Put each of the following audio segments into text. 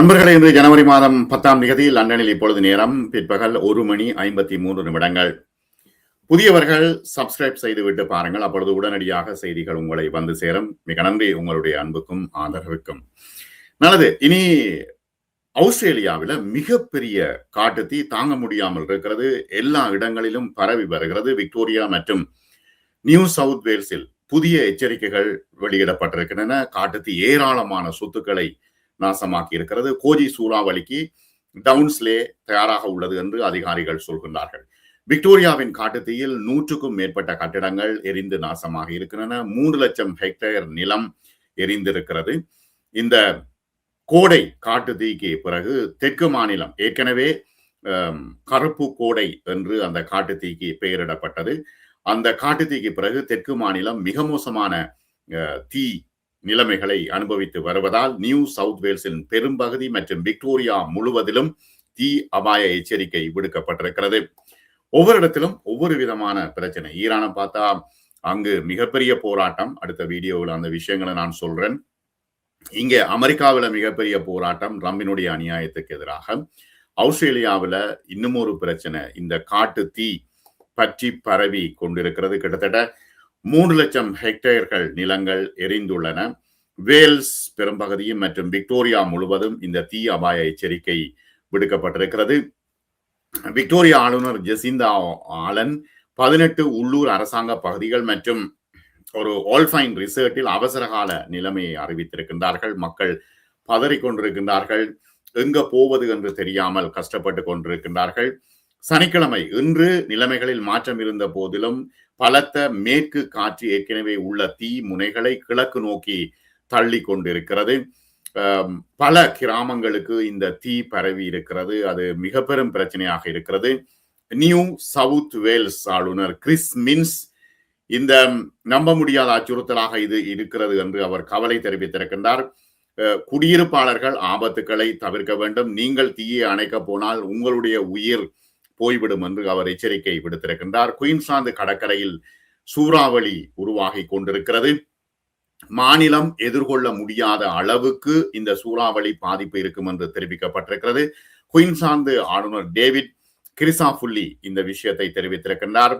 நண்பர்களே இன்று ஜனவரி மாதம் பத்தாம் தேதி லண்டனில் இப்பொழுது நேரம் பிற்பகல் ஒரு மணி ஐம்பத்தி மூன்று நிமிடங்கள். புதியவர்கள் சப்ஸ்கிரைப் செய்துவிட்டு பாருங்கள். அப்பொழுது உடனடியாக செய்திகள் உங்களை வந்து சேரும். மிக நன்றி உங்களுடைய அன்புக்கும் ஆதரவுக்கும். நல்லது இனி ஆஸ்திரேலியாவில் மிகப்பெரிய காட்டுத்தீ தாங்க முடியாமல் இருக்கிறது. எல்லா இடங்களிலும் பரவி வருகிறது. விக்டோரியா மற்றும் நியூ சவுத் வேல்ஸில் புதிய எச்சரிக்கைகள் வெளியிடப்பட்டிருக்கின்றன. காட்டுத்தீ ஏராளமான சொத்துக்களை நாசமாக்கி இருக்கிறது கோஜி சூறாவளிக்கு டவுன்ஸ்லே தயாராக உள்ளது என்று அதிகாரிகள் சொல்கின்றார்கள். விக்டோரியாவின் காட்டுத்தீயில் நூற்றுக்கும் மேற்பட்ட கட்டிடங்கள் எரிந்து நாசமாக இருக்கின்றன. மூன்று லட்சம் ஹெக்டேர் நிலம் எரிந்திருக்கிறது. இந்த கோடை காட்டுத்தீக்கு பிறகு தெற்கு மாநிலம் ஏற்கனவே கருப்பு கோடை என்று அந்த காட்டுத்தீக்கு பெயரிடப்பட்டது. அந்த காட்டுத்தீக்கு பிறகு தெற்கு மாநிலம் மிக மோசமான தீ நிலைமைகளை அனுபவித்து வருவதால் நியூ சவுத் வேல்ஸின் பெரும்பகுதி மற்றும் விக்டோரியா முழுவதிலும் தீ அபாய எச்சரிக்கை விடுக்கப்பட்டிருக்கிறது. ஒவ்வொரு இடத்திலும் ஒவ்வொரு விதமான பிரச்சனை. ஈரானை பார்த்தா அங்கு மிகப்பெரிய போராட்டம். அடுத்த வீடியோவில் அந்த விஷயங்களை நான் சொல்றேன். இங்கே அமெரிக்காவில் மிகப்பெரிய போராட்டம் ரம்பினுடைய அநியாயத்துக்கு எதிராக. ஆஸ்திரேலியாவில் இன்னும் ஒரு பிரச்சனை. இந்த காட்டு தீ பற்றி பரவி கொண்டிருக்கிறது. கிட்டத்தட்ட மூன்று லட்சம் ஹெக்டேர்கள் நிலங்கள் எரிந்துள்ளன. வேல்ஸ் பெரும்பகுதியும் மற்றும் விக்டோரியா முழுவதும் இந்த தீ அபாய எச்சரிக்கை விடுக்கப்பட்டிருக்கிறது. விக்டோரியா ஆளுநர் ஜெசிந்தா ஆலன் பதினெட்டு உள்ளூர் அரசாங்க பகுதிகள் மற்றும் ஒரு ஆல்ஃபைன் ரிசர்ட்டில் அவசரகால நிலைமையை அறிவித்திருக்கின்றார்கள். மக்கள் பதறிக்கொண்டிருக்கின்றார்கள். எங்க போவது என்று தெரியாமல் கஷ்டப்பட்டு கொண்டிருக்கின்றார்கள். சனிக்கிழமை இன்று நிலைமைகளில் மாற்றம் இருந்த போதிலும் பலத்த மேற்கு காற்று ஏற்கனவே உள்ள தீ முனைகளை கிழக்கு நோக்கி தள்ளி கொண்டிருக்கிறது. பல கிராமங்களுக்கு இந்த தீ பரவி இருக்கிறது. அது மிக பெரும் பிரச்சனையாக இருக்கிறது. நியூ சவுத் வேல்ஸ் ஆளுநர் கிறிஸ் மின்ஸ் இந்த நம்ப முடியாத அச்சுறுத்தலாக இது இருக்கிறது என்று அவர் கவலை தெரிவித்திருக்கின்றார். குடியிருப்பாளர்கள் ஆபத்துக்களை தவிர்க்க வேண்டும். நீங்கள் தீயை அணைக்க போனால் உங்களுடைய உயிர் போய்விடும் என்று அவர் எச்சரிக்கை விடுத்திருக்கின்றார். குயின்ஸ்லாந்து கடற்கரையில் சூறாவளி உருவாகி கொண்டிருக்கிறது. மாநிலம் எதிர்கொள்ள முடியாத அளவுக்கு இந்த சூறாவளி பாதிப்பு இருக்கும் என்று தெரிவிக்கப்பட்டிருக்கிறது. குயின்சாந்து ஆளுநர் டேவிட் கிரிசாஃபுல்லி இந்த விஷயத்தை தெரிவித்திருக்கின்றார்.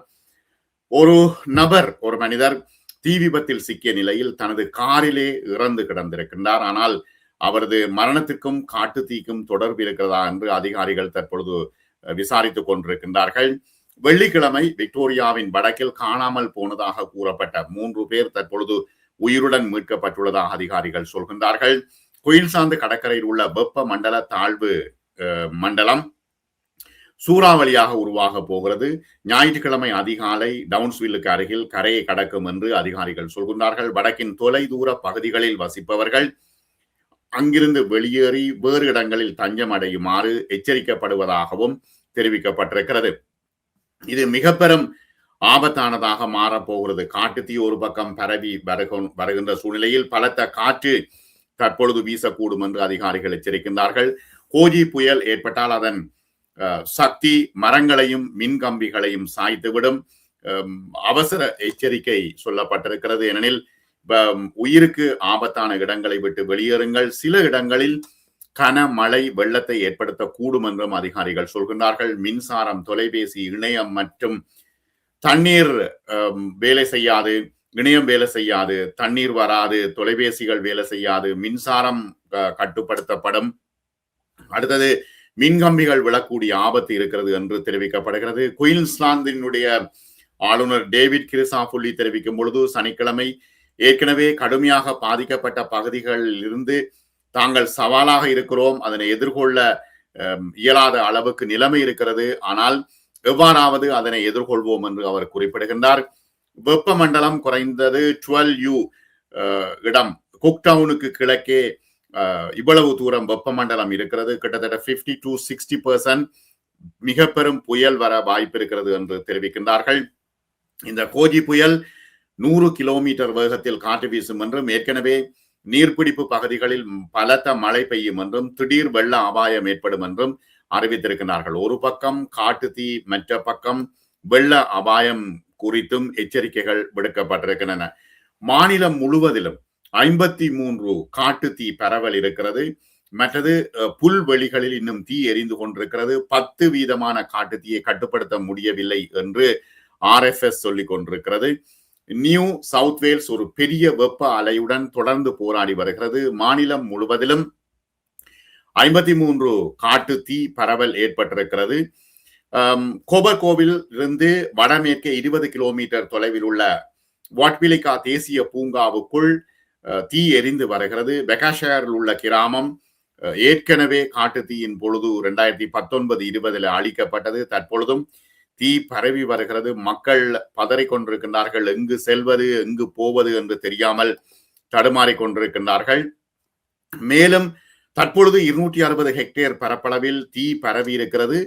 ஒரு நபர் ஒரு மனிதர் தீ விபத்தில் சிக்கிய நிலையில் தனது காரிலே இறந்து கிடந்திருக்கின்றார். ஆனால் அவரது மரணத்திற்கும் காட்டு தீக்கும் தொடர்பு இருக்கிறதா என்று அதிகாரிகள் தற்பொழுது விசாரித்துக் கொண்டிருக்கின்றார்கள். வெள்ளிக்கிழமை விக்டோரியாவின் வடக்கில் காணாமல் போனதாக கூறப்பட்ட மூன்று பேர் தற்பொழுது உயிருடன் மீட்கப்பட்டுள்ளதாக அதிகாரிகள் சொல்கின்றார்கள். குயின்சாந்து கடற்கரையில் உள்ள வெப்ப மண்டல தாழ்வு மண்டலம் சூறாவளியாக உருவாக போகிறது. ஞாயிற்றுக்கிழமை அதிகாலை டவுன்ஸ்வில்லுக்கு அருகில் கரையை கடக்கும் என்று அதிகாரிகள் சொல்கின்றார்கள். வடக்கின் தொலைதூர பகுதிகளில் வசிப்பவர்கள் அங்கிருந்து வெளியேறி வேறு இடங்களில் தஞ்சம் அடையுமாறு எச்சரிக்கப்படுவதாகவும் தெரிவிக்கப்பட்டிருக்கிறது. இது மிக பெரும் ஆபத்தானதாக மாறப்போகிறது. காட்டு தீ ஒரு பக்கம் பரவி வருகின்ற சூழ்நிலையில் பலத்த காற்று தற்பொழுது வீசக்கூடும் என்று அதிகாரிகள் எச்சரிக்கின்றார்கள். கோஜி புயல் ஏற்பட்டால் அதன் சக்தி மரங்களையும் மின்கம்பிகளையும் சாய்த்துவிடும். அவசர எச்சரிக்கை சொல்லப்பட்டிருக்கிறது. ஏனெனில் உயிருக்கு ஆபத்தான இடங்களை விட்டு வெளியேறுங்கள். சில இடங்களில் கனமழை வெள்ளத்தை ஏற்படுத்தக்கூடும் என்றும் அதிகாரிகள் சொல்கின்றார்கள். மின்சாரம் தொலைபேசி இணையம் மற்றும் தண்ணீர் வேலை செய்யாது. இணையம் வேலை செய்யாது. தண்ணீர் வராது. தொலைபேசிகள் வேலை செய்யாது. மின்சாரம் கட்டுப்படுத்தப்படும். அடுத்தது மின்கம்பிகள் விழக்கூடிய ஆபத்து இருக்கிறது என்று தெரிவிக்கப்படுகிறது. குயின்ஸ்லாந்தினுடைய ஆளுநர் டேவிட் கிரிசாஃபுல்லி தெரிவிக்கும் பொழுது சனிக்கிழமை ஏற்கனவே கடுமையாக பாதிக்கப்பட்ட பகுதிகளில் இருந்து தாங்கள் சவாலாக இருக்கிறோம். அதனை எதிர்கொள்ள இயலாத அளவுக்கு நிலைமை இருக்கிறது. ஆனால் எவ்வாறாவது அதனை எதிர்கொள்வோம் என்று அவர் குறிப்பிடுகின்றார். வெப்பமண்டலம் குறைந்தது டுவெல் யூ இடம். குக்டவுனுக்கு கிழக்கே இவ்வளவு தூரம் வெப்பமண்டலம் இருக்கிறது. கிட்டத்தட்ட பிப்டி டு சிக்ஸ்டி பர்சன்ட் மிக பெரும் புயல் வர வாய்ப்பு இருக்கிறது என்று தெரிவிக்கின்றார்கள். இந்த கோஜி புயல் நூறு கிலோமீட்டர் வேகத்தில் காற்று வீசும் என்றும் ஏற்கனவே நீர்பிடிப்பு பகுதிகளில் பலத்த மழை பெய்யும் என்றும் திடீர் வெள்ள அபாயம் ஏற்படும் என்றும் அறிவித்திருக்கிறார்கள். ஒரு பக்கம் காட்டு தீ மற்ற பக்கம் வெள்ள அபாயம் குறித்தும் எச்சரிக்கைகள் விடுக்கப்பட்டிருக்கின்றன. மாநிலம் முழுவதிலும் ஐம்பத்தி மூன்று காட்டு தீ பரவல் இருக்கிறது. மற்றது புல்வெளிகளில் இன்னும் தீ எரிந்து கொண்டிருக்கிறது. பத்து வீதமான காட்டு தீயை கட்டுப்படுத்த முடியவில்லை என்று ஆர்எஃப்எஸ் சொல்லிக் கொண்டிருக்கிறது. நியூ சவுத் வேல்ஸ் ஒரு பெரிய வெப்ப அலையுடன் தொடர்ந்து போராடி வருகிறது. மாநிலம் முழுவதிலும் ஐம்பத்தி மூன்று காட்டு தீ பரவல் ஏற்பட்டிருக்கிறது. கோபர்கோவில் இருந்து வடமேற்கே இருபது கிலோமீட்டர் தொலைவில் உள்ள வாட்பிலிகா தேசிய பூங்காவுக்குள் தீ எரிந்து வருகிறது. பெகாஷயரில் உள்ள கிராமம் ஏற்கனவே காட்டு தீயின் பொழுது ரெண்டாயிரத்தி பத்தொன்பது இருபதுல அழிக்கப்பட்டது. தற்பொழுதும் தீ பரவி வருகிறது. மக்கள் பதறிக் கொண்டிருக்கின்றார்கள். எங்கு செல்வது எங்கு போவது என்று தெரியாமல் தடுமாறிக் கொண்டிருக்கின்றார்கள். மேலும் தற்பொழுது இருநூற்றி அறுபது ஹெக்டேர் பரப்பளவில் தீ பரவி இருக்கிறது.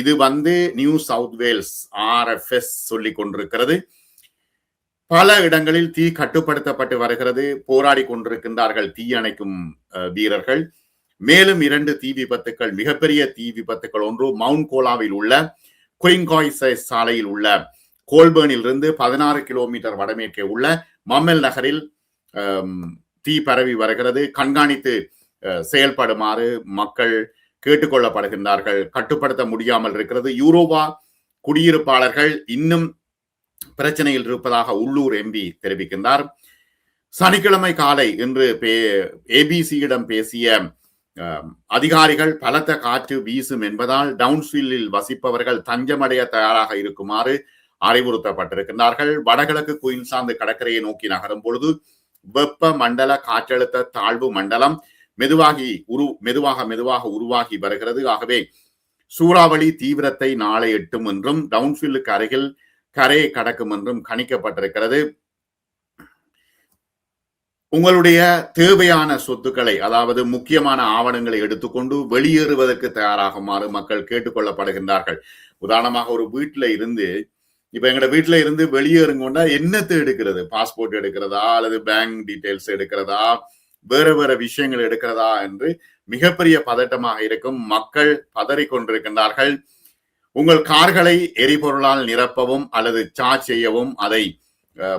இது வந்து நியூ சவுத் வேல்ஸ் ஆர்எஃப்எஸ் சொல்லிக் கொண்டிருக்கிறது. பல இடங்களில் தீ கட்டுப்படுத்தப்பட்டு வருகிறது. போராடி கொண்டிருக்கின்றார்கள் தீ அணைக்கும் வீரர்கள். மேலும் இரண்டு தீ விபத்துக்கள் மிகப்பெரிய தீ விபத்துக்கள் ஒன்று மவுண்ட் கோலாவில் உள்ள குயிங்காய் சாலையில் உள்ள கோல்பர்னில் இருந்து பதினாறு கிலோமீட்டர் வடமேற்கே உள்ள மம்மெல் நகரில் தீ பரவி வருகிறது. கண்காணித்து செயல்படுமாறு மக்கள் கேட்டுக்கொள்ளப்படுகின்றார்கள். கட்டுப்படுத்த முடியாமல் இருக்கிறது. யூரோபா குடியிருப்பாளர்கள் இன்னும் பிரச்சனையில் இருப்பதாக உள்ளூர் எம்பி தெரிவிக்கின்றார். சனிக்கிழமை காலை இன்று ஏபிசியிடம் பேசிய அதிகாரிகள் பலத்த காற்று வீசும் என்பதால் டவுன்ஸ்வில்லில் வசிப்பவர்கள் தஞ்சமடைய தயாராக இருக்குமாறு அறிவுறுத்தப்பட்டிருக்கின்றார்கள். வடகிழக்கு குயின்சாந்து கடற்கரையை நோக்கி நகரும் பொழுது வெப்ப மண்டல காற்றழுத்த தாழ்வு மண்டலம் மெதுவாகி உரு மெதுவாக மெதுவாக உருவாகி வருகிறது. ஆகவே சூறாவளி தீவிரத்தை நாளை எட்டும் என்றும் டவுன்ஃபில்லுக்கு அருகில் கரையை கடக்கும் என்றும் கணிக்கப்பட்டிருக்கிறது. உங்களுடைய தேவையான சொத்துக்களை அதாவது முக்கியமான ஆவணங்களை எடுத்துக்கொண்டு வெளியேறுவதற்கு தயாராகுமாறு மக்கள் கேட்டுக்கொள்ளப்படுகின்றார்கள். உதாரணமாக ஒரு வீட்டுல இருந்து இப்ப எங்களோட வீட்டுல இருந்து வெளியேறுங்கொண்டா என்னத்தை எடுக்கிறது? பாஸ்போர்ட் எடுக்கிறதா? அல்லது பேங்க் டீட்டெயில்ஸ் எடுக்கிறதா? வேற வேற விஷயங்கள் எடுக்கிறதா? என்று மிகப்பெரிய பதட்டமாக இருக்கும் மக்கள் பதறி கொண்டிருக்கின்றார்கள் உங்கள் கார்களை எரிபொருளால் நிரப்பவும் அல்லது சார்ஜ் செய்யவும் அதை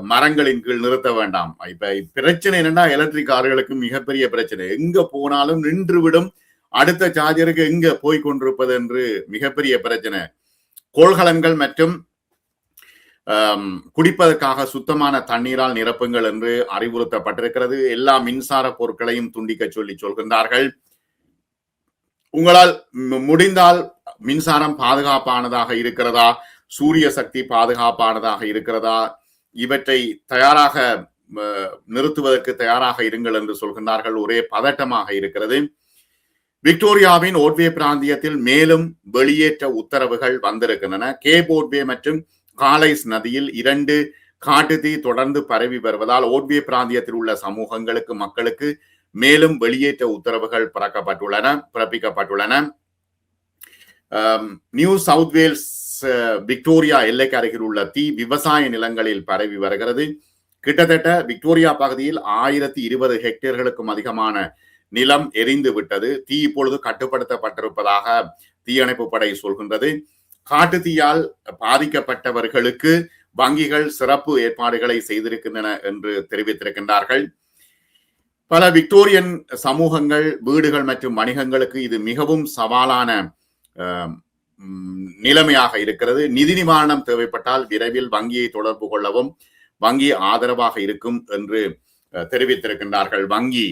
மரங்களின் கீழ் நிறுத்த வேண்டாம். இப்ப பிரச்சனை என்னன்னா எலக்ட்ரிக் கார்களுக்கு மிகப்பெரிய பிரச்சனை. எங்க போனாலும் நின்றுவிடும். அடுத்த சார்ஜருக்கு எங்க போய் கொண்டிருப்பது என்று மிகப்பெரிய பிரச்சனை. கோள்கலன்கள் மற்றும் குடிப்பதற்காக சுத்தமான தண்ணீரால் நிரப்புங்கள் என்று அறிவுறுத்தப்பட்டிருக்கிறது. எல்லா மின்சார பொருட்களையும் துண்டிக்க சொல்லி சொல்கின்றார்கள். உங்களால் முடிந்தால் மின்சாரம் பாதுகாப்பானதாக இருக்கிறதா? சூரிய சக்தி பாதுகாப்பானதாக இருக்கிறதா? இவற்றை தயாராக நிறுத்துவதற்கு தயாராக இருங்கள் என்று சொல்கின்றார்கள். ஒரே பதட்டமாக இருக்கிறது. விக்டோரியாவின் ஓட்வே பிராந்தியத்தில் மேலும் வெளியேற்ற உத்தரவுகள் வந்திருக்கின்றன. கே போட்வே மற்றும் காலைஸ் நதியில் இரண்டு காட்டுத்தீ தொடர்ந்து பரவி வருவதால் ஓட்வே பிராந்தியத்தில் உள்ள சமூகங்களுக்கு மக்களுக்கு மேலும் வெளியேற்ற உத்தரவுகள் பிறக்கப்பட்டுள்ளன பிறப்பிக்கப்பட்டுள்ளன. நியூ சவுத் வேல்ஸ் விக்டோரியா எல்லைக்கு அருகில் உள்ள தீ விவசாய நிலங்களில் பரவி வருகிறது. கிட்டத்தட்ட விக்டோரியா பகுதியில் ஆயிரத்தி இருபது ஹெக்டேர்களுக்கும் அதிகமான நிலம் எரிந்து விட்டது. தீ இப்பொழுது கட்டுப்படுத்தப்பட்டிருப்பதாக தீயணைப்பு படை சொல்கின்றது. காட்டு தீயால் பாதிக்கப்பட்டவர்களுக்கு வங்கிகள் சிறப்பு ஏற்பாடுகளை செய்திருக்கின்றன என்று தெரிவித்திருக்கின்றார்கள். பல விக்டோரியன் சமூகங்கள் வீடுகள் மற்றும் வணிகங்களுக்கு இது மிகவும் சவாலான நிலைமையாக இருக்கிறது. நிதி நிவாரணம் தேவைப்பட்டால் விரைவில் வங்கியை தொடர்பு கொள்ளவும் வங்கி ஆதரவாக இருக்கும் என்று தெரிவித்திருக்கின்றார்கள். வங்கி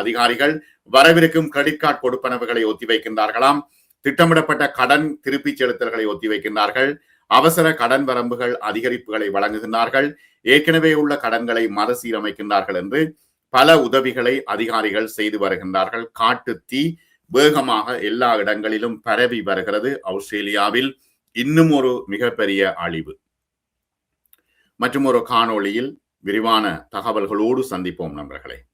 அதிகாரிகள் வரவிருக்கும் கிரெடிட் கார்டு கொடுப்பனவுகளை ஒத்திவைக்கின்றார்களாம் திட்டமிடப்பட்ட கடன் திருப்பி செலுத்தல்களை ஒத்திவைக்கின்றார்கள் அவசர கடன் வரம்புகள் அதிகரிப்புகளை வழங்குகின்றார்கள். ஏற்கனவே உள்ள கடன்களை மறுசீரமைக்கின்றார்கள் என்று பல உதவிகளை அதிகாரிகள் செய்து வருகின்றார்கள். காட்டு தீ வேகமாக எல்லா இடங்களிலும் பரவி வருகிறது ஆஸ்திரேலியாவில் இன்னும் ஒரு மிகப்பெரிய அழிவு. மற்றும் ஒரு காணொளியில் விரிவான தகவல்களோடு சந்திப்போம் நண்பர்களே.